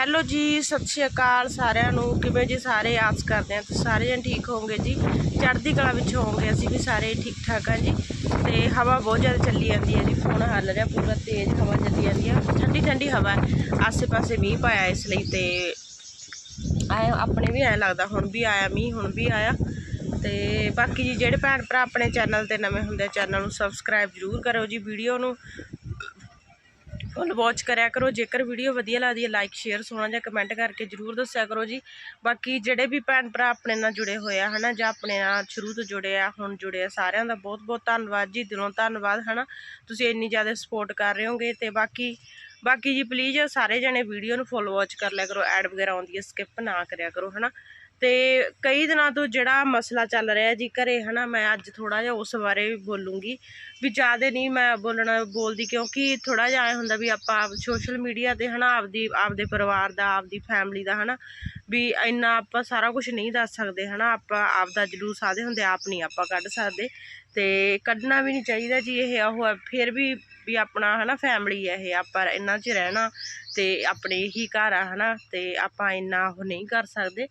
Hello ਜੀ, ਸਤਿ ਸ਼੍ਰੀ ਅਕਾਲ ਸਾਰਿਆਂ ਨੂੰ। ਕਿਵੇਂ ਜੀ ਸਾਰੇ? ਆਸ ਕਰਦੇ ਆ ਤੁਸੀਂ ਸਾਰੇ ਜਣ ਠੀਕ ਹੋਵੋਗੇ ਜੀ। ਚੜ੍ਹਦੀ ਕਲਾ ਵਿੱਚ ਹੋਵੋਗੇ ਅਸੀਂ ਵੀ ਸਾਰੇ ਠੀਕ ਠਾਕ ਆ ਜੀ। ਤੇ ਹਵਾ ਬਹੁਤ ਜ਼ਿਆਦਾ ਚੱਲੀ ਜਾਂਦੀ ਹੈ ਜੀ। ਫੋਨ ਹੱਲ ਰਿਹਾ ਪੂਰਾ ਤੇਜ਼ ਹਵਾ ਚੱਲੀ ਜਾਂਦੀ ਹੈ। ਠੰਡੀ ਠੰਡੀ ਹਵਾ ਆਸੇ-ਪਾਸੇ ਮੀਂਹ ਪਾਇਆ ਇਸ ਲਈ ਤੇ ਆਏ ਆਪਣੇ ਵੀ ਐ ਲੱਗਦਾ, ਹੁਣ ਵੀ ਆਇਆ ਮੀਂਹ, ਹੁਣ ਵੀ ਆਇਆ। ਤੇ ਬਾਕੀ ਜੀ, ਜਿਹੜੇ ਭੈਣ ਭਰਾ ਆਪਣੇ ਚੈਨਲ ਤੇ ਨਵੇਂ ਹੁੰਦੇ ਆ, ਚੈਨਲ ਨੂੰ ਸਬਸਕ੍ਰਾਈਬ ਜ਼ਰੂਰ ਕਰੋ ਜੀ ਵੀਡੀਓ ਨੂੰ। ਫੁੱਲ ਵਾਚ ਕਰਿਆ ਕਰੋ। ਜੇਕਰ ਵੀਡੀਓ ਵਧੀਆ ਲੱਗਦੀ ਹੈ ਲਾਈਕ ਸ਼ੇਅਰ ਸੋਹਣਾ ਜਿਹਾ ਕਮੈਂਟ ਕਰਕੇ ਜਰੂਰ ਦੱਸਿਆ ਕਰੋ ਜੀ। ਬਾਕੀ ਜਿਹੜੇ ਵੀ ਭੈਣ ਭਰਾ ਆਪਣੇ ਨਾਲ ਜੁੜੇ ਹੋਏ ਆ, ਹਨਾ, ਜਾਂ ਆਪਣੇ ਨਾਲ ਸ਼ੁਰੂ ਤੋਂ ਜੁੜੇ ਆ, ਹੁਣ ਜੁੜੇ ਆ, ਸਾਰਿਆਂ ਦਾ ਬਹੁਤ ਬਹੁਤ ਧੰਨਵਾਦ ਜੀ, ਦਿਲੋਂ ਧੰਨਵਾਦ, ਹਨਾ। ਤੁਸੀਂ ਇੰਨੀ ਜ਼ਿਆਦਾ ਸਪੋਰਟ ਕਰ ਰਹੇ ਹੋਗੇ ਤੇ ਬਾਕੀ ਬਾਕੀ ਜੀ ਪਲੀਜ਼ ਸਾਰੇ ਜਣੇ ਵੀਡੀਓ ਨੂੰ ਫੁੱਲ ਵਾਚ ਕਰ ਲਿਆ ਕਰੋ ਐਡ ਵਗੈਰਾ ਆਉਂਦੀ ਹੈ ਸਕਿਪ ਨਾ ਕਰਿਆ ਕਰੋ, ਹਨਾ। ਅਤੇ ਕਈ ਦਿਨਾਂ ਤੋਂ ਜਿਹੜਾ ਮਸਲਾ ਚੱਲ ਰਿਹਾ ਜੀ ਘਰੇ ਨਾ ਮੈਂ ਅੱਜ ਥੋੜ੍ਹਾ ਜਿਹਾ ਉਸ ਬਾਰੇ ਵੀ ਬੋਲੂੰਗੀ। ਵੀ ਜ਼ਿਆਦਾ ਨਹੀਂ ਮੈਂ ਬੋਲਣਾ, ਬੋਲਦੀ ਕਿਉਂਕਿ ਥੋੜ੍ਹਾ ਜਿਹਾ ਐ ਹੁੰਦਾ ਵੀ ਆਪਾਂ ਸੋਸ਼ਲ ਮੀਡੀਆ ਤੇ ਹੈ ਨਾ ਆਪਦੀ, ਆਪਦੇ ਪਰਿਵਾਰ ਦਾ, ਆਪਦੀ ਫੈਮਿਲੀ ਦਾ ਹੈ ਨਾ ਵੀ ਇੰਨਾ ਆਪਾਂ ਸਾਰਾ ਕੁਝ ਨਹੀਂ ਦੱਸ ਸਕਦੇ ਹੈ ਨਾ ਆਪਾਂ ਆਪਦਾ ਜਲੂਸ ਆਦੇ ਹੁੰਦੇ, ਆਪ ਨਹੀਂ ਆਪਾਂ ਕੱਢ ਸਕਦੇ। ਤੇ ਕੱਢਣਾ ਵੀ ਨਹੀਂ ਚਾਹੀਦਾ ਜੀ ਇਹ, ਉਹ ਫਿਰ ਵੀ ਵੀ ਆਪਣਾ, ਹਨਾ ਫੈਮਿਲੀ ਹੈ ਇਹ, ਆਪਾਂ ਇਹਨਾਂ 'ਚ ਰਹਿਣਾ ਤੇ ਆਪਣੇ ਹੀ ਘਰ ਆ, ਹਨਾ, ਤੇ ਆਪਾਂ ਇੰਨਾ ਉਹ ਨਹੀਂ ਕਰ ਸਕਦੇ।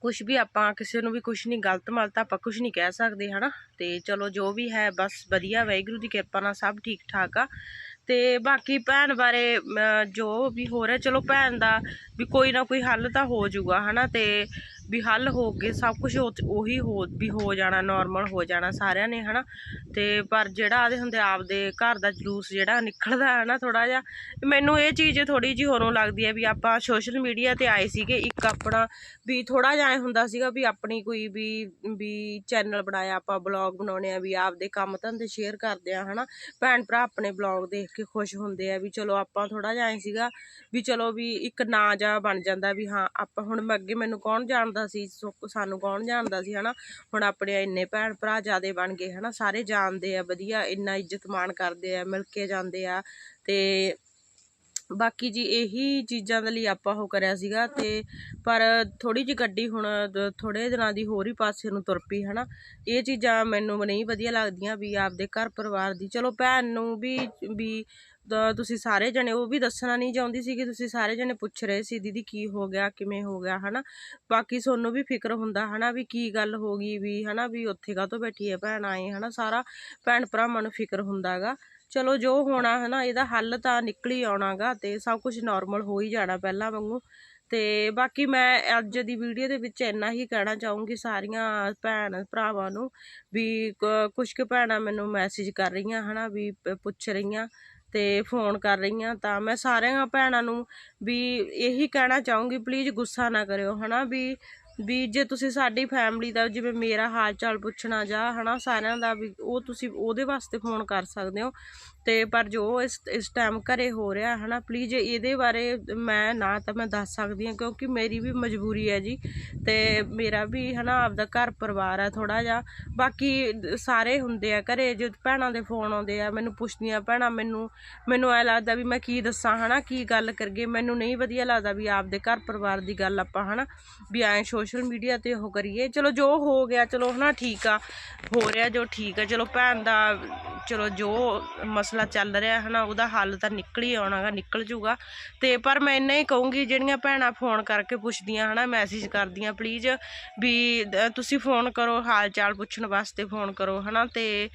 ਕੁਝ ਵੀ ਆਪਾਂ ਕਿਸੇ ਨੂੰ ਵੀ ਕੁਝ ਨਹੀਂ ਗਲਤ ਮਲਤ ਆਪਾਂ ਕੁਝ ਨਹੀਂ ਕਹਿ ਸਕਦੇ, ਹਨਾ? ਤੇ ਚਲੋ ਜੋ ਵੀ ਹੈ, ਬਸ ਵਧੀਆ, ਵਾਹਿਗੁਰੂ ਦੀ ਕਿਰਪਾ ਨਾਲ ਸਭ ਠੀਕ ਠਾਕ ਆ। ਤੇ ਬਾਕੀ ਭੈਣ ਬਾਰੇ ਜੋ ਵੀ ਹੋ ਰਿਹਾ ਚਲੋ ਭੈਣ ਦਾ ਵੀ ਕੋਈ ਨਾ ਕੋਈ ਹੱਲ ਤਾਂ ਹੋ ਜਾਊਗਾ, ਹਨਾ? ਤੇ ਵੀ ਹੱਲ ਹੋ ਕੇ ਸਭ ਕੁਝ ਉਹੀ ਹੋ, ਵੀ ਹੋ ਜਾਣਾ ਨਾਰਮਲ ਹੋ ਜਾਣਾ ਸਾਰਿਆਂ ਨੇ, ਹਨਾ। ਤੇ ਪਰ ਜਿਹੜਾ ਆਦੇ ਹੁੰਦੇ ਆਪਦੇ ਘਰ ਦਾ ਜਲੂਸ ਜਿਹੜਾ ਨਿਕਲਦਾ ਹੈ ਨਾ ਥੋੜਾ ਜਿਹਾ, ਮੈਨੂੰ ਇਹ ਚੀਜ਼ ਥੋੜੀ ਜਿਹੀ ਹੋਰੋਂ ਲੱਗਦੀ ਹੈ ਵੀ ਆਪਾਂ ਸੋਸ਼ਲ ਮੀਡੀਆ ਤੇ ਆਏ ਸੀਗੇ, ਇੱਕ ਆਪਣਾ ਵੀ ਥੋੜਾ ਜਿਹਾ ਐਂ ਹੁੰਦਾ ਸੀਗਾ ਵੀ ਆਪਣੀ ਕੋਈ ਵੀ ਵੀ ਚੈਨਲ ਬਣਾਇਆ, ਆਪਾਂ ਬਲੌਗ ਬਣਾਉਣੇ ਆ ਵੀ ਆਪਦੇ ਕੰਮ ਧੰਦੇ ਸ਼ੇਅਰ ਕਰਦੇ ਆ ਹਨਾ। ਭੈਣ ਭਰਾ ਆਪਣੇ ਬਲੌਗ ਦੇਖ ਕੇ ਖੁਸ਼ ਹੁੰਦੇ ਆ ਵੀ ਚਲੋ ਆਪਾਂ ਥੋੜਾ ਜਿਹਾ ਐਂ ਸੀਗਾ ਵੀ ਚਲੋ ਵੀ ਇੱਕ ਨਾਂ ਜਾ ਬਣ ਜਾਂਦਾ ਵੀ ਹਾਂ, ਆਪਾਂ ਹੁਣ ਮੈਂ ਅੱਗੇ ਮੈਨੂੰ ਕੌਣ ਜਾਣਦਾ ਸੀ ਸਾਨੂੰ ਕੌਣ ਜਾਣਦਾ ਸੀ, ਹਨਾ? ਹੁਣ ਆਪਣੇ ਇੰਨੇ ਭੈਣ ਭਰਾ ਜਿਆਦੇ ਬਣ ਗਏ, ਹਨਾ? ਸਾਰੇ ਜਾਣਦੇ ਆ, ਵਧੀਆ, ਇੰਨਾ ਇੱਜ਼ਤ ਮਾਣ ਕਰਦੇ ਆ, ਮਿਲ ਕੇ ਜਾਂਦੇ ਆ। ਤੇ ਬਾਕੀ ਜੀ ਇਹੀ ਚੀਜ਼ਾਂ ਦੇ ਲਈ ਆਪਾਂ ਉਹ ਕਰਿਆ ਸੀਗਾ, ਤੇ ਪਰ ਥੋੜੀ ਜਿਹੀ ਗੱਡੀ ਹੁਣ ਥੋੜੇ ਦਿਨਾਂ ਦੀ ਹੋਰ ਹੀ ਪਾਸੇ ਨੂੰ ਤੁਰ ਪਈ, ਹਨਾ? ਇਹ ਚੀਜ਼ਾਂ ਮੈਨੂੰ ਨਹੀਂ ਵਧੀਆ ਲੱਗਦੀਆਂ ਵੀ ਆਪਦੇ ਘਰ ਪਰਿਵਾਰ ਦੀ। ਚਲੋ ਭੈਣ ਨੂੰ ਵੀ ਵੀ ਤੁਸੀਂ ਸਾਰੇ ਜਣੇ, ਉਹ ਵੀ ਦੱਸਣਾ ਨਹੀਂ ਚਾਹੁੰਦੀ ਸੀ ਕਿ ਤੁਸੀਂ ਸਾਰੇ ਜਣੇ ਪੁੱਛ ਰਹੇ ਸੀ, ਦੀਦੀ ਕੀ ਹੋ ਗਿਆ, ਕਿਵੇਂ ਹੋ ਗਿਆ? ਹਨਾ? ਬਾਕੀ ਤੁਹਾਨੂੰ ਵੀ ਫਿਕਰ ਹੁੰਦਾ, ਹਨਾ, ਵੀ ਕੀ ਗੱਲ ਹੋ ਗਈ ਵੀ, ਹਨਾ, ਵੀ ਉੱਥੇ ਕਾਹ ਤੋਂ ਬੈਠੀ ਹੈ ਭੈਣ ਆਏ, ਹਨਾ? ਸਾਰਾ ਭੈਣ ਭਰਾਵਾਂ ਨੂੰ ਫਿਕਰ ਹੁੰਦਾਗਾ ਚਲੋ, ਜੋ ਹੋਣਾ ਹੈ ਨਾ ਇਹਦਾ ਹੱਲ ਤਾਂ ਨਿਕਲ ਹੀ ਆਉਣਾਗਾ ਤੇ ਸਭ ਕੁਝ ਨਾਰਮਲ ਹੋ ਹੀ ਜਾਣਾ ਪਹਿਲਾਂ ਵਾਂਗੂ। ਤੇ ਬਾਕੀ ਮੈਂ ਅੱਜ ਦੀ ਵੀਡੀਓ ਦੇ ਵਿੱਚ ਇੰਨਾ ਹੀ ਕਹਿਣਾ ਚਾਹੂੰਗੀ ਸਾਰੀਆਂ ਭੈਣ ਭਰਾਵਾਂ ਨੂੰ ਵੀ ਕੁਝ ਕੁ ਭੈਣਾਂ ਮੈਨੂੰ ਮੈਸੇਜ ਕਰ ਰਹੀਆਂ, ਹਨਾ, ਵੀ ਪੁੱਛ ਰਹੀਆਂ। ਤੇ ਫੋਨ ਕਰ ਰਹੀ ਹਾਂ ਤਾਂ ਮੈਂ ਸਾਰਿਆਂ ਭੈਣਾਂ ਨੂੰ ਵੀ ਇਹੀ ਕਹਿਣਾ ਚਾਹੂੰਗੀ ਪਲੀਜ਼ ਗੁੱਸਾ ਨਾ ਕਰਿਓ, ਹਨਾ? ਵੀ ਵੀ ਜੇ ਤੁਸੀਂ ਸਾਡੀ ਫੈਮਿਲੀ ਦਾ ਜਿਵੇਂ ਮੇਰਾ ਹਾਲ ਚਾਲ ਪੁੱਛਣਾ ਜਾਂ ਹਨਾ ਸਾਰਿਆਂ ਦਾ ਵੀ ਉਹ ਤੁਸੀਂ ਉਹਦੇ ਵਾਸਤੇ ਫੋਨ ਕਰ ਸਕਦੇ ਹੋ। ਤੇ ਪਰ ਜੋ ਇਸ ਇਸ ਟਾਈਮ ਘਰੇ ਹੋ ਰਿਹਾ ਹਨਾ ਪਲੀਜ਼ ਇਹਦੇ ਬਾਰੇ ਮੈਂ ਨਾ ਤਾਂ ਮੈਂ ਦੱਸ ਸਕਦੀ ਹਾਂ ਕਿਉਂਕਿ ਮੇਰੀ ਵੀ ਮਜਬੂਰੀ ਹੈ ਜੀ। ਤੇ ਮੇਰਾ ਵੀ ਹਨਾ ਆਪਦਾ ਘਰ ਪਰਿਵਾਰ ਹੈ ਥੋੜਾ ਜਿਹਾ। ਬਾਕੀ ਸਾਰੇ ਹੁੰਦੇ ਆ ਘਰੇ, ਜੇ ਭੈਣਾਂ ਦੇ ਫੋਨ ਆਉਂਦੇ ਆ, ਮੈਨੂੰ ਪੁੱਛਦੀਆਂ, ਭੈਣਾਂ, ਮੈਨੂੰ ਮੈਨੂੰ ਐ ਲੱਗਦਾ ਵੀ ਮੈਂ ਕੀ ਦੱਸਾਂ ਹਨਾ, ਕੀ ਗੱਲ ਕਰਗੇ ਮੈਨੂੰ ਨਹੀਂ ਵਧੀਆ ਲੱਗਦਾ ਵੀ ਆਪਦੇ ਘਰ ਪਰਿਵਾਰ ਦੀ ਗੱਲ ਆਪਾਂ ਹਨਾ ਵੀ ਐਂ ਸੋਸ਼ਲ ਮੀਡੀਆ ਤੇ ਉਹ ਕਰੀਏ। ਚਲੋ ਜੋ ਹੋ ਗਿਆ, ਚਲੋ ਹਨਾ ਠੀਕ ਆ। ਹੋ ਰਿਹਾ ਜੋ ਠੀਕ ਆ। ਚਲੋ ਭੈਣ ਦਾ, ਚਲੋ ਜੋ ਮਸਲਾ ਚੱਲ ਰਿਹਾ ਹਨਾ, ਉਹਦਾ ਹੱਲ ਤਾਂ ਨਿਕਲ ਹੀ ਆਉਣਾਗਾ ਨਿਕਲ ਜੂਗਾ। ਤੇ ਪਰ ਮੈਂ ਇੰਨਾ ਹੀ ਕਹੂੰਗੀ, ਜਿਹੜੀਆਂ ਭੈਣਾਂ ਫੋਨ ਕਰਕੇ ਪੁੱਛਦੀਆਂ ਹਨਾ ਮੈਸੇਜ ਕਰਦੀਆਂ ਪਲੀਜ਼ ਵੀ ਤੁਸੀਂ ਫੋਨ ਕਰੋ ਹਾਲ ਚਾਲ ਪੁੱਛਣ ਵਾਸਤੇ ਫੋਨ ਕਰੋ ਹਨਾ। ਤੇ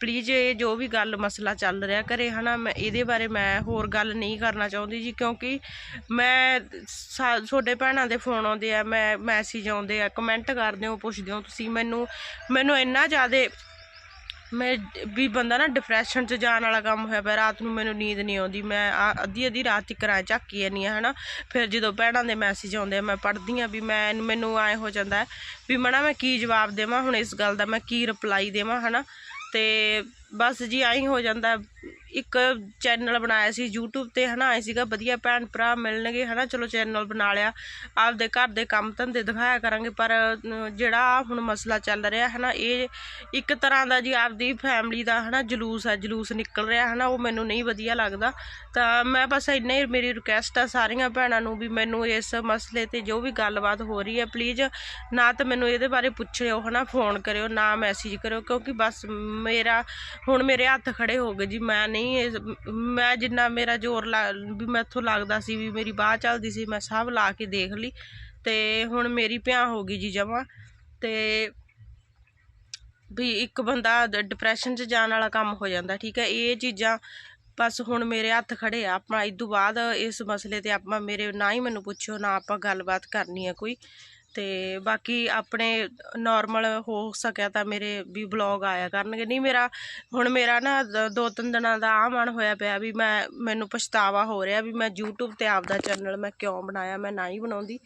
ਪਲੀਜ਼ ਇਹ ਜੋ ਵੀ ਗੱਲ ਮਸਲਾ ਚੱਲ ਰਿਹਾ ਘਰੇ ਹਨਾ, ਮੈਂ ਇਹਦੇ ਬਾਰੇ ਮੈਂ ਹੋਰ ਗੱਲ ਨਹੀਂ ਕਰਨਾ ਚਾਹੁੰਦੀ ਜੀ, ਕਿਉਂਕਿ ਮੈਂ ਸਾ- ਤੁਹਾਡੇ ਭੈਣਾਂ ਦੇ ਫੋਨ ਆਉਂਦੇ ਆ, ਮੈਂ ਮੈਂ ਮੈਸੇਜ ਆਉਂਦੇ ਆ ਕਮੈਂਟ ਕਰਦੇ ਹੋ, ਪੁੱਛਦੇ ਹੋ ਤੁਸੀਂ। ਮੈਨੂੰ ਮੈਨੂੰ ਇੰਨਾ ਜ਼ਿਆਦਾ ਮੈਂ ਵੀ ਬੰਦਾ ਨਾ ਡਿਪਰੈਸ਼ਨ 'ਚ ਜਾਣ ਵਾਲਾ ਕੰਮ ਹੋਇਆ ਪਿਆ, ਰਾਤ ਨੂੰ ਮੈਨੂੰ ਨੀਂਦ ਨਹੀਂ ਆਉਂਦੀ। ਮੈਂ ਅੱਧੀ ਅੱਧੀ ਰਾਤ ਤੱਕ ਰਾਂ ਝਾਕੀ ਜਾਂਦੀ ਆ ਹਨਾ। ਫਿਰ ਜਦੋਂ ਭੈਣਾਂ ਦੇ ਮੈਸੇਜ ਆਉਂਦੇ ਆ, ਮੈਂ ਪੜ੍ਹਦੀ ਆ ਵੀ ਮੈਂ, ਮੈਨੂੰ ਐ ਹੋ ਜਾਂਦਾ ਵੀ ਮਣਾ ਮੈਂ ਕੀ ਜਵਾਬ ਦੇਵਾਂ, ਹੁਣ ਇਸ ਗੱਲ ਦਾ ਮੈਂ ਕੀ ਰਿਪਲਾਈ ਦੇਵਾਂ, ਹਨਾ। ਤੇ ਬਸ ਜੀ ਆਈ ਹੋ ਜਾਂਦਾ ਇੱਕ ਚੈਨਲ ਬਣਾਇਆ ਸੀ YouTube ਤੇ, ਹਨਾ, ਆਏ ਸੀਗਾ ਵਧੀਆ ਭੈਣ ਭਰਾ ਮਿਲਣਗੇ, ਹਨਾ, ਚਲੋ ਚੈਨਲ ਬਣਾ ਲਿਆ। ਆਪਦੇ ਘਰ ਦੇ ਕੰਮ ਧੰਦੇ ਦਿਖਾਇਆ ਕਰਾਂਗੇ, ਪਰ ਜਿਹੜਾ ਹੁਣ ਮਸਲਾ ਚੱਲ ਰਿਹਾ, ਹਨਾ, ਇਹ ਇੱਕ ਤਰ੍ਹਾਂ ਦਾ ਜੀ ਆਪਦੀ ਫੈਮਿਲੀ ਦਾ, ਹਨਾ, ਜਲੂਸ ਹੈ ਜਲੂਸ ਨਿਕਲ ਰਿਹਾ, ਹਨਾ, ਉਹ ਮੈਨੂੰ ਨਹੀਂ ਵਧੀਆ ਲੱਗਦਾ। ਤਾਂ ਮੈਂ ਬਸ ਇੰਨਾ ਹੀ, ਮੇਰੀ ਰਿਕੁਐਸਟ ਆ ਸਾਰੀਆਂ ਭੈਣਾਂ ਨੂੰ ਵੀ ਮੈਨੂੰ ਇਸ ਮਸਲੇ ਤੇ ਜੋ ਵੀ ਗੱਲਬਾਤ ਹੋ ਰਹੀ ਹੈ ਪਲੀਜ਼ ਨਾ ਤਾਂ ਮੈਨੂੰ ਇਹਦੇ ਬਾਰੇ ਪੁੱਛਿਓ, ਹਨਾ ਫੋਨ ਕਰਿਓ, ਨਾ ਮੈਸੇਜ ਕਰਿਓ, ਕਿਉਂਕਿ ਬਸ ਮੇਰਾ, ਹੁਣ ਮੇਰੇ ਹੱਥ ਖੜੇ ਹੋ ਗਏ ਜੀ, ਮੈਂ ਨਹੀਂ ਮੈਂ ਜਿੰਨਾ ਮੇਰਾ ਜ਼ੋਰ ਲਾ- ਵੀ ਮੈਥੋਂ ਲੱਗਦਾ ਸੀ ਵੀ ਮੇਰੀ ਬਾਹ ਚੱਲਦੀ ਸੀ, ਮੈਂ ਸਭ ਲਾ ਕੇ ਦੇਖ ਲਈ ਤੇ ਹੁਣ ਮੇਰੀ ਭਿਆ ਹੋ ਗਈ ਜੀ ਜਮਾ ਤੇ ਵੀ ਇੱਕ ਬੰਦਾ ਡਿਪਰੈਸ਼ਨ 'ਚ ਜਾਣ ਵਾਲਾ ਕੰਮ ਹੋ ਜਾਂਦਾ, ਠੀਕ ਹੈ? ਇਹ ਚੀਜ਼ਾਂ ਬਸ ਹੁਣ ਮੇਰੇ ਹੱਥ ਖੜੇ ਆ, ਆਪਾਂ ਇਦੋਂ ਬਾਅਦ ਇਸ ਮਸਲੇ ਤੇ ਆਪਾਂ ਮੇਰੇ, ਨਾ ਹੀ ਮੈਨੂੰ ਪੁੱਛੋ ਨਾ ਆਪਾਂ ਗੱਲਬਾਤ ਕਰਨੀ ਹੈ ਕੋਈ। ਤੇ ਬਾਕੀ ਆਪਣੇ ਨੋਰਮਲ ਹੋ ਸਕਿਆ ਤਾਂ ਮੇਰੇ ਵੀ ਬਲੌਗ ਆਇਆ ਕਰਨਗੇ। ਨਹੀਂ ਮੇਰਾ, ਹੁਣ ਮੇਰਾ ਨਾ ਦੋ ਤਿੰਨ ਦਿਨਾਂ ਦਾ ਆ ਮਨ ਹੋਇਆ ਪਿਆ ਵੀ ਮੈਂ, ਮੈਨੂੰ ਪਛਤਾਵਾ ਹੋ ਰਿਹਾ ਵੀ ਮੈਂ YouTube ਤੇ ਆਪਦਾ ਚੈਨਲ ਮੈਂ ਕਿਉਂ ਬਣਾਇਆ, ਮੈਂ ਨਾ ਹੀ ਬਣਾਉਂਦੀ।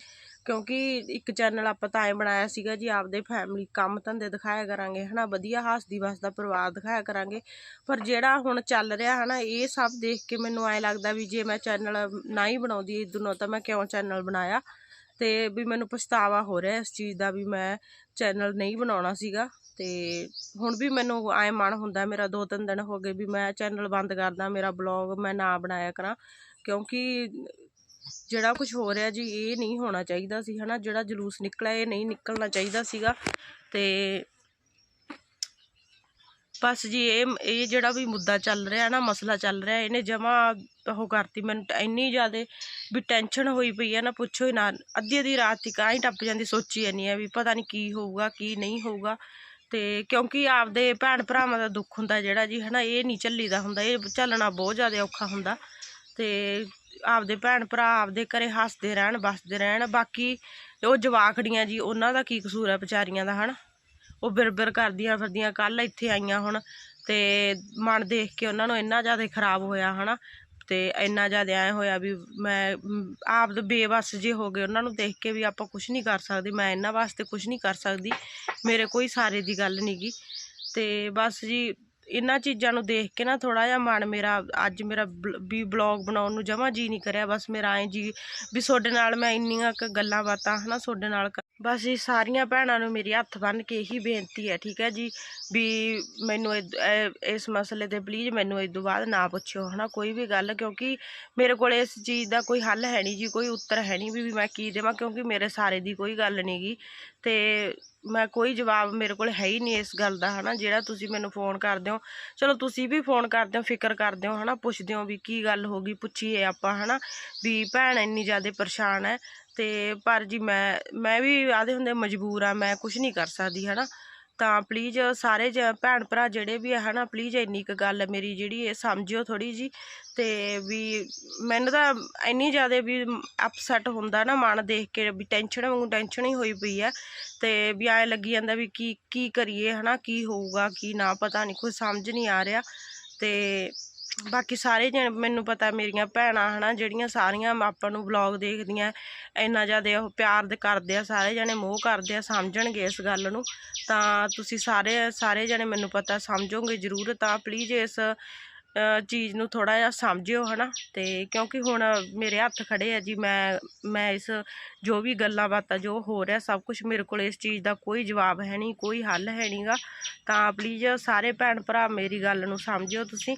ਕਿਉਂਕਿ ਇੱਕ ਚੈਨਲ ਆਪਾਂ ਤਾਂ ਐ ਬਣਾਇਆ ਸੀਗਾ ਜੀ, ਆਪਦੇ ਫੈਮਿਲੀ ਕੰਮ ਧੰਦੇ ਦਿਖਾਇਆ ਕਰਾਂਗੇ, ਹਨਾ, ਵਧੀਆ ਹੱਸਦੀ ਵਸਦਾ ਪਰਿਵਾਰ ਦਿਖਾਇਆ ਕਰਾਂਗੇ। ਪਰ ਜਿਹੜਾ ਹੁਣ ਚੱਲ ਰਿਹਾ ਹਨਾ, ਇਹ ਸਭ ਦੇਖ ਕੇ ਮੈਨੂੰ ਐ ਲੱਗਦਾ ਵੀ ਜੇ ਮੈਂ ਚੈਨਲ ਨਾ ਹੀ ਬਣਾਉਂਦੀ ਇਦੋਂ ਤਾਂ ਮੈਂ ਕਿਉਂ ਚੈਨਲ ਬਣਾਇਆ? ਤੇ ਵੀ ਮੈਨੂੰ ਪਛਤਾਵਾ ਹੋ ਰਿਹਾ ਇਸ ਚੀਜ਼ ਦਾ ਵੀ ਮੈਂ ਚੈਨਲ ਨਹੀਂ ਬਣਾਉਣਾ ਸੀਗਾ ਤੇ ਹੁਣ ਵੀ ਮੈਨੂੰ ਐ ਮਨ ਹੁੰਦਾ ਮੇਰਾ ਦੋ ਤਿੰਨ ਦਿਨ ਹੋ ਗਏ ਵੀ ਮੈਂ ਚੈਨਲ ਬੰਦ ਕਰਦਾ, ਮੇਰਾ ਬਲੌਗ ਮੈਂ ਨਾ ਬਣਾਇਆ ਕਰਾਂ, ਕਿਉਂਕਿ ਜਿਹੜਾ ਕੁਝ ਹੋ ਰਿਹਾ ਜੀ ਇਹ ਨਹੀਂ ਹੋਣਾ ਚਾਹੀਦਾ ਸੀ, ਹਨਾ? ਜਿਹੜਾ ਜਲੂਸ ਨਿਕਲਿਆ ਇਹ ਨਹੀਂ ਨਿਕਲਣਾ ਚਾਹੀਦਾ ਸੀਗਾ ਤੇ ਬਸ ਜੀ, ਇਹ ਇਹ ਜਿਹੜਾ ਵੀ ਮੁੱਦਾ ਚੱਲ ਰਿਹਾ ਨਾ, ਮਸਲਾ ਚੱਲ ਰਿਹਾ, ਇਹਨੇ ਜਮਾ ਉਹ ਕਰਤੀ ਮੈਨੂੰ ਇੰਨੀ ਜ਼ਿਆਦਾ ਵੀ ਟੈਨਸ਼ਨ ਹੋਈ ਪਈ ਹੈ ਨਾ, ਪੁੱਛੋ ਹੀ ਨਾ, ਅੱਧੀ ਅੱਧੀ ਰਾਤ ਤੱਕ ਹੀ ਟੱਪ ਜਾਂਦੀ, ਸੋਚੀ ਜਾਂਦੀ ਹੈ ਵੀ ਪਤਾ ਨਹੀਂ ਕੀ ਹੋਊਗਾ, ਕੀ ਨਹੀਂ ਹੋਊਗਾ। ਤੇ ਕਿਉਂਕਿ ਆਪਦੇ ਭੈਣ ਭਰਾਵਾਂ ਦਾ ਦੁੱਖ ਹੁੰਦਾ ਜਿਹੜਾ ਜੀ, ਹਨਾ, ਇਹ ਨਹੀਂ ਝੱਲੀਦਾ ਹੁੰਦਾ, ਇਹ ਝੱਲਣਾ ਬਹੁਤ ਜ਼ਿਆਦਾ ਔਖਾ ਹੁੰਦਾ। ਤੇ ਆਪਦੇ ਭੈਣ ਭਰਾ ਆਪਦੇ ਘਰੇ ਹੱਸਦੇ ਰਹਿਣ, ਵੱਸਦੇ ਰਹਿਣ, ਬਾਕੀ ਉਹ ਜਵਾਕੜੀਆਂ ਜੀ, ਉਹਨਾਂ ਦਾ ਕੀ ਕਸੂਰ ਹੈ ਵਿਚਾਰੀਆਂ ਦਾ, ਹਨਾ? ਉਹ ਬਿਰਬਿਰ ਕਰਦੀਆਂ ਫਿਰਦੀਆਂ ਕੱਲ ਇੱਥੇ ਆਈਆਂ ਹੁਣ ਤੇ ਮਨ ਦੇਖ ਕੇ ਉਹਨਾਂ ਨੂੰ ਇੰਨਾ ਜ਼ਿਆਦਾ ਖਰਾਬ ਹੋਇਆ ਹਨਾ ਤੇ ਇੰਨਾ ਜ਼ਿਆਦਾ ਐ ਹੋਇਆ ਵੀ ਮੈਂ, ਆਪ ਦੇ ਬੇਵੱਸ ਜੇ ਹੋ ਗਏ ਉਹਨਾਂ ਨੂੰ ਦੇਖ ਕੇ ਵੀ ਆਪਾਂ ਕੁਝ ਨਹੀਂ ਕਰ ਸਕਦੇ, ਮੈਂ ਇਹਨਾਂ ਵਾਸਤੇ ਕੁਝ ਨਹੀਂ ਕਰ ਸਕਦੀ, ਮੇਰੇ ਕੋਈ ਸਾਰੇ ਦੀ ਗੱਲ ਨਹੀਂਗੀ ਤੇ ਬਸ ਜੀ ਇਹਨਾਂ ਚੀਜ਼ਾਂ ਨੂੰ ਦੇਖ ਕੇ ਨਾ ਥੋੜਾ ਜਿਹਾ ਮਨ ਮੇਰਾ, ਅੱਜ ਮੇਰਾ ਬਲ- ਵੀ ਬਲੌਗ ਬਣਾਉਣ ਨੂੰ ਜਮਾ ਜੀ ਨਹੀਂ ਕਰਿਆ, ਬਸ ਮੇਰਾ ਐ ਜੀ ਵੀ ਤੁਹਾਡੇ ਨਾਲ ਮੈਂ ਇੰਨੀਆਂ ਕੁ ਗੱਲਾਂ ਬਾਤਾਂ ਹਨਾ ਤੁਹਾਡੇ ਨਾਲ ਕਰ- ਬਸ ਇਹ ਸਾਰੀਆਂ ਭੈਣਾਂ ਨੂੰ ਮੇਰੀ ਹੱਥ ਬੰਨ੍ਹ ਕੇ ਇਹੀ ਬੇਨਤੀ ਹੈ, ਠੀਕ ਹੈ ਜੀ, ਵੀ ਮੈਨੂੰ ਇਦ- ਇਹ- ਇਸ ਮਸਲੇ ਤੇ ਪਲੀਜ਼ ਮੈਨੂੰ ਇਸ ਤੋਂ ਬਾਅਦ ਨਾ ਪੁੱਛਿਓ ਹਨਾ, ਕੋਈ ਵੀ ਗੱਲ, ਕਿਉਂਕਿ ਮੇਰੇ ਕੋਲ ਇਸ ਚੀਜ਼ ਦਾ ਕੋਈ ਹੱਲ ਹੈ ਨਹੀਂ ਜੀ, ਕੋਈ ਉੱਤਰ ਹੈ ਨਹੀਂ ਵੀ ਵੀ ਮੈਂ ਕੀ ਦੇਵਾਂ, ਕਿਉਂਕਿ ਮੇਰੇ ਸਾਰੇ ਦੀ ਕੋਈ ਗੱਲ ਨਹੀਂਗੀ ਤੇ ਮੈਂ ਕੋਈ ਜਵਾਬ ਮੇਰੇ ਕੋਲ ਹੈ ਹੀ ਨਹੀਂ ਇਸ ਗੱਲ ਦਾ, ਹਨਾ? ਜਿਹੜਾ ਤੁਸੀਂ ਮੈਨੂੰ ਫੋਨ ਕਰਦੇ ਹੋ। ਚਲੋ, ਤੁਸੀਂ ਵੀ ਫੋਨ ਕਰਦੇ ਹੋ, ਫਿਕਰ ਕਰਦੇ ਹੋ, ਹਨਾ? ਪੁੱਛਦੇ ਹੋ ਵੀ ਕੀ ਗੱਲ ਹੋ ਗਈ, ਪੁੱਛੀਏ ਆਪਾਂ, ਹਨਾ? ਵੀ ਭੈਣ ਇੰਨੀ ਜ਼ਿਆਦਾ ਪਰੇਸ਼ਾਨ ਹੈ ਤੇ ਪਰ ਜੀ ਮੈਂ ਮੈਂ ਵੀ ਆਦੇ ਹੁੰਦੇ ਮਜਬੂਰ ਆ, ਮੈਂ ਕੁਝ ਨਹੀਂ ਕਰ ਸਕਦੀ, ਹਨਾ? ਤਾਂ ਪਲੀਜ਼ ਸਾਰੇ ਜ ਭੈਣ ਭਰਾ ਜਿਹੜੇ ਵੀ ਹੈ ਨਾ ਪਲੀਜ਼ ਇੰਨੀ ਕੁ ਗੱਲ ਮੇਰੀ ਜਿਹੜੀ ਇਹ ਸਮਝਿਓ ਥੋੜੀ ਜੀ ਤੇ ਵੀ ਮੈਨੂੰ ਤਾਂ ਇੰਨੀ ਜ਼ਿਆਦਾ ਵੀ ਅਪਸੈਟ ਹੁੰਦਾ ਨਾ ਮਨ ਦੇਖ ਕੇ ਵੀ ਟੈਨਸ਼ਨ ਵਾਂਗੂ ਟੈਨਸ਼ਨ ਹੀ ਹੋਈ ਪਈ ਹੈ ਤੇ ਵੀ ਐਂ ਲੱਗੀ ਜਾਂਦਾ ਵੀ ਕੀ ਕੀ ਕਰੀਏ ਹਨਾ, ਕੀ ਹੋਊਗਾ, ਕੀ ਨਾ, ਪਤਾ ਨਹੀਂ ਕੁਝ ਸਮਝ ਨਹੀਂ ਆ ਰਿਹਾ ਤੇ ਬਾਕੀ ਸਾਰੇ ਜਣ, ਮੈਨੂੰ ਪਤਾ ਮੇਰੀਆਂ ਭੈਣਾਂ ਹਨਾ, ਜਿਹੜੀਆਂ ਸਾਰੀਆਂ ਆਪਾਂ ਨੂੰ ਵਲੌਗ ਦੇਖਦੀਆਂ, ਇੰਨਾ ਜ਼ਿਆਦਾ ਉਹ ਪਿਆਰ ਕਰਦੇ ਆ, ਸਾਰੇ ਜਣੇ ਮੋਹ ਕਰਦੇ ਆ, ਸਮਝਣਗੇ ਇਸ ਗੱਲ ਨੂੰ। ਤਾਂ ਤੁਸੀਂ ਸਾਰੇ ਸਾਰੇ ਜਣੇ ਮੈਨੂੰ ਪਤਾ ਸਮਝੋਗੇ ਜ਼ਰੂਰ, ਤਾਂ ਪਲੀਜ਼ ਇਸ ਚੀਜ਼ ਨੂੰ ਥੋੜਾ ਜਿਹਾ ਸਮਝਿਓ ਹਨਾ। ਤੇ ਕਿਉਂਕਿ ਹੁਣ ਮੇਰੇ ਹੱਥ ਖੜੇ ਆ ਜੀ, ਮੈਂ ਮੈਂ ਇਸ ਜੋ ਵੀ ਗੱਲਾਂ ਬਾਤਾਂ, ਜੋ ਹੋ ਰਿਹਾ, ਸਭ ਕੁਝ ਮੇਰੇ ਕੋਲ ਇਸ ਚੀਜ਼ ਦਾ ਕੋਈ ਜਵਾਬ ਹੈ ਨਹੀਂ, ਕੋਈ ਹੱਲ ਹੈ ਨਹੀਂਗਾ ਤਾਂ ਪਲੀਜ਼ ਸਾਰੇ ਭੈਣ ਭਰਾ ਮੇਰੀ ਗੱਲ ਨੂੰ ਸਮਝਿਓ ਤੁਸੀਂ।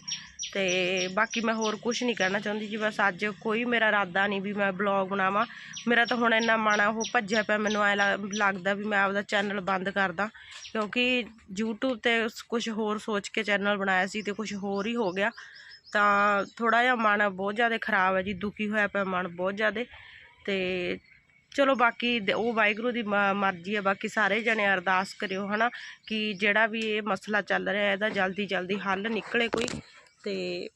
ਤੇ ਬਾਕੀ ਮੈਂ ਹੋਰ ਕੁਝ ਨਹੀਂ ਕਹਿਣਾ ਚਾਹੁੰਦੀ ਜੀ, ਬਸ ਅੱਜ ਕੋਈ ਮੇਰਾ ਇਰਾਦਾ ਨਹੀਂ ਵੀ ਮੈਂ ਬਲੌਗ ਬਣਾਵਾਂ। ਮੇਰਾ ਤਾਂ ਹੁਣ ਇੰਨਾ ਮਨ ਆ, ਉਹ ਭੱਜਿਆ ਪਿਆ, ਮੈਨੂੰ ਐ ਲੱਗਦਾ ਵੀ ਮੈਂ ਆਪਦਾ ਚੈਨਲ ਬੰਦ ਕਰਦਾ। ਕਿਉਂਕਿ YouTube ਤੇ ਕੁਝ ਹੋਰ ਸੋਚ ਕੇ ਚੈਨਲ ਬਣਾਇਆ ਸੀ ਤੇ ਕੁਝ ਹੋਰ ਹੀ ਹੋ ਗਿਆ। ਤਾਂ ਥੋੜਾ ਜਿਹਾ ਮਨ ਬਹੁਤ ਜ਼ਿਆਦਾ ਖਰਾਬ ਹੈ ਜੀ, ਦੁਖੀ ਹੋਇਆ ਪਿਆ ਮਨ ਬਹੁਤ ਜ਼ਿਆਦਾ। ਤੇ ਚਲੋ ਬਾਕੀ ਉਹ ਵਾਹਿਗੁਰੂ ਦੀ ਮ- ਮਰਜ਼ੀ ਹੈ, ਬਾਕੀ ਸਾਰੇ ਜਣੇ ਅਰਦਾਸ ਕਰਿਓ, ਹਨਾ, ਕਿ ਜਿਹੜਾ ਵੀ ਇਹ ਮਸਲਾ ਚੱਲ ਰਿਹਾ, ਇਹਦਾ ਜਲਦੀ ਜਲਦੀ ਹੱਲ ਨਿਕਲੇ ਕੋਈ। ਤੇ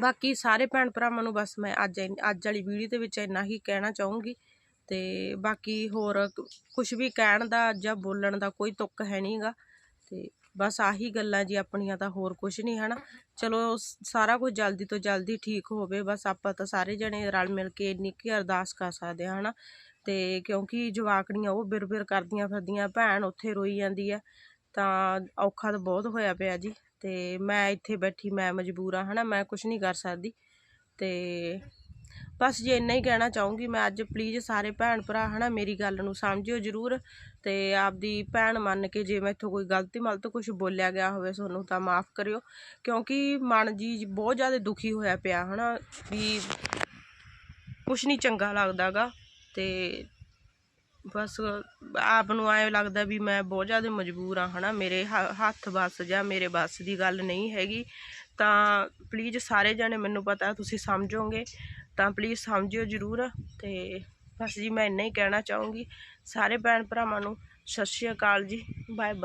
ਬਾਕੀ ਸਾਰੇ ਭੈਣ ਭਰਾਵਾਂ ਨੂੰ ਬਸ ਮੈਂ ਅੱਜ ਇੰਨ- ਅੱਜ ਵਾਲੀ ਵੀਡੀਓ ਦੇ ਵਿੱਚ ਇੰਨਾ ਹੀ ਕਹਿਣਾ ਚਾਹੂੰਗੀ। ਤੇ ਬਾਕੀ ਹੋਰ ਕੁਝ ਵੀ ਕਹਿਣ ਦਾ ਜਾਂ ਬੋਲਣ ਦਾ ਕੋਈ ਤੁੱਕ ਹੈ ਨਹੀਂਗਾ ਤੇ ਬਸ ਆਹੀ ਗੱਲਾਂ ਜੀ ਆਪਣੀਆਂ ਤਾਂ ਹੋਰ ਕੁਝ ਨਹੀਂ, ਹਨਾ? ਚਲੋ ਸਾਰਾ ਕੁਝ ਜਲਦੀ ਤੋਂ ਜਲਦੀ ਠੀਕ ਹੋਵੇ, ਬਸ ਆਪਾਂ ਤਾਂ ਸਾਰੇ ਜਣੇ ਰਲ ਮਿਲ ਕੇ ਇੰਨੀ ਕੀ ਅਰਦਾਸ ਕਰ ਸਕਦੇ ਹਾਂ, ਹਨਾ? ਤੇ ਕਿਉਂਕਿ ਜਵਾਕੜੀਆਂ ਉਹ ਬਿਰ-ਬਿਰ ਕਰਦੀਆਂ ਫਿਰਦੀਆਂ, ਭੈਣ ਉੱਥੇ ਰੋਈ ਜਾਂਦੀ ਹੈ ਤਾਂ ਔਖਾ ਤਾਂ ਬਹੁਤ ਹੋਇਆ ਪਿਆ ਜੀ। ਤੇ ਮੈਂ ਇੱਥੇ ਬੈਠੀ, ਮੈਂ ਮਜਬੂਰ ਆ ਹਨਾ, ਮੈਂ ਕੁਝ ਨਹੀਂ ਕਰ ਸਕਦੀ। ਤੇ ਬਸ ਜੇ ਇੰਨਾ ਹੀ ਕਹਿਣਾ ਚਾਹੂੰਗੀ, ਮੈਂ ਅੱਜ ਪਲੀਜ਼ ਸਾਰੇ ਭੈਣ ਭਰਾ, ਹਨਾ, ਮੇਰੀ ਗੱਲ ਨੂੰ ਸਮਝਿਓ ਜ਼ਰੂਰ। ਤੇ ਆਪਦੀ ਭੈਣ ਮੰਨ ਕੇ ਜੇ ਮੈਥੋਂ ਕੋਈ ਗਲਤੀ ਮਲਤ ਕੁਝ ਬੋਲਿਆ ਗਿਆ ਹੋਵੇ ਤੁਹਾਨੂੰ ਤਾਂ ਮਾਫ ਕਰਿਓ। ਕਿਉਂਕਿ ਮਨ ਜੀ ਬਹੁਤ ਜ਼ਿਆਦਾ ਦੁਖੀ ਹੋਇਆ ਪਿਆ, ਹਨਾ, ਵੀ ਕੁਝ ਨਹੀਂ ਚੰਗਾ ਲੱਗਦਾਗਾ ਤੇ ਬਸ ਆਪ ਨੂੰ ਐਂ ਲੱਗਦਾ ਵੀ ਮੈਂ ਬਹੁਤ ਜ਼ਿਆਦਾ ਮਜਬੂਰ ਆ, ਹਨਾ? ਮੇਰੇ ਹ- ਹੱਥ ਵੱਸ ਜਾਂ ਮੇਰੇ ਵੱਸ ਦੀ ਗੱਲ ਨਹੀਂ ਹੈਗੀ। ਤਾਂ ਪਲੀਜ਼ ਸਾਰੇ ਜਣੇ ਮੈਨੂੰ ਪਤਾ, ਤੁਸੀਂ ਸਮਝੋਗੇ। ਤਾਂ ਪਲੀਜ਼ ਸਮਝਿਓ ਜ਼ਰੂਰ। ਤੇ ਬਸ ਜੀ, ਮੈਂ ਇੰਨਾ ਹੀ ਕਹਿਣਾ ਚਾਹੂੰਗੀ। ਸਾਰੇ ਭੈਣ ਭਰਾਵਾਂ ਨੂੰ ਸਤਿ ਸ਼੍ਰੀ ਅਕਾਲ ਜੀ। Bye bye